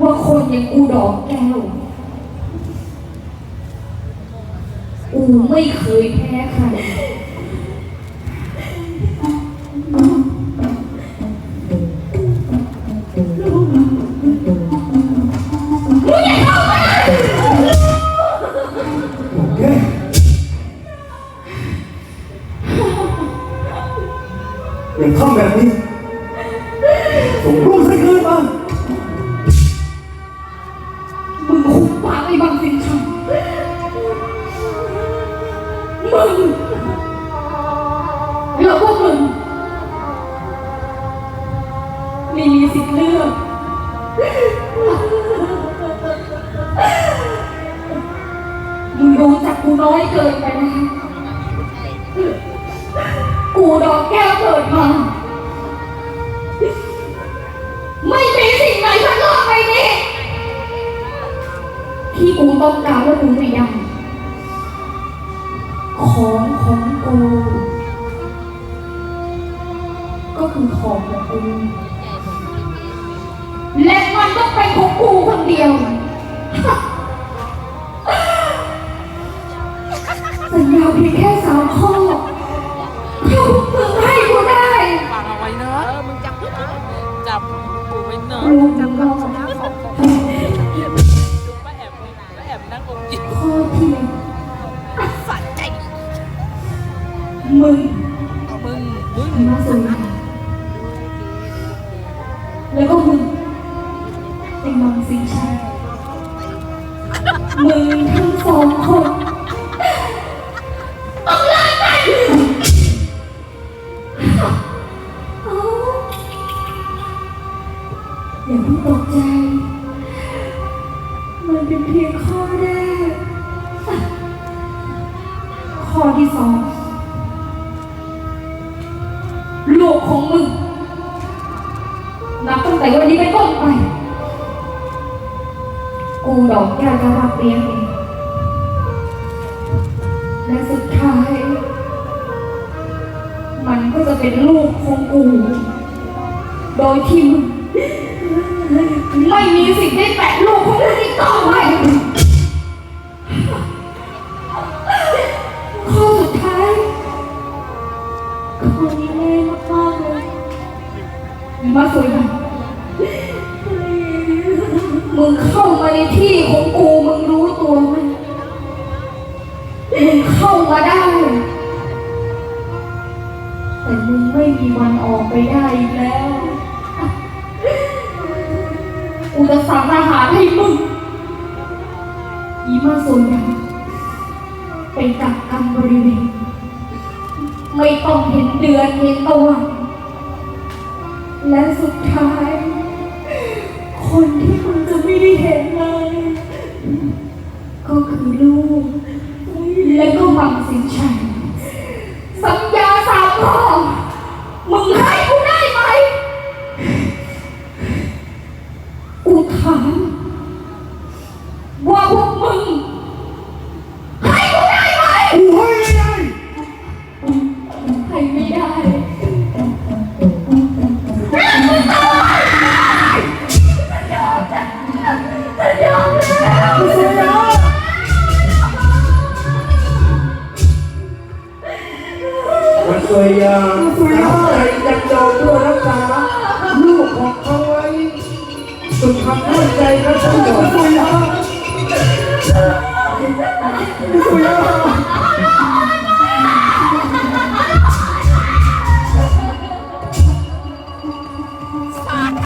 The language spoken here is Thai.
ว่าคนอย่างกูดอกแก้ว กูไม่เคยแพ้ใครเฮ้ยอย่าทำแบบนี้ส่งรูปใส่คืนมา คุกปบางสินชังมึงแล้วพวกมึงไม่มีสิทธิ์เลือกมึงรู้จักกูน้อยเกินไปนะกูดอกแก้วเกิดมา ที่กูต้องการว่ากูไม่ได้ ของของกูก็คือของของกูและมันต้องเป็นของกูคนเดียวสัญญาเพียงแค่สามข้อถ้าพวกมึงให้กูได้ฝากเอาไว้เนอะมึงจับจับปูไว้เนอะลูกจังร มึงมึงมึงมาสวยแล้วก็มึงเป็นมังสิงชัยมึงทั้งสองคนต้องเลิกกันเอ้าอย่าเพิ่งตกใจ มันเป็นเพียงข้อแรก ข้อที่สอง ของมึง นับตั้งแต่วันนี้เป็นต้นไป กูดอกแก้วจะรับเลี้ยงเองและสุดท้าย มันก็จะเป็นลูกของกู โดยที่มึงไม่มีสิทธิ์ได้แตะลูกของมึงอีกต่อไปข้อสุดท้ายคนนี้ มาสวยมึงเข้ามาในที่ของกูมึงรู้ตัวไหมมึงเข้ามาได้ แต่มึงไม่มีวันออกไปได้อีกแล้ว กูจะสั่งอาหารให้มึงอีมาสวยนไปจับกันบริเวณไม่ต้องเห็นเดือนเห็นตะวัน และสุดท้าย คนที่คุณจะไม่ได้เห็นเลย ก็คือลูก และก็บังสินชัย เคยยาแล้วใครจะจองดด้วยรักษาลูกของเขาไว้สุทำาพอยใจกายและสมองสุยาสุยา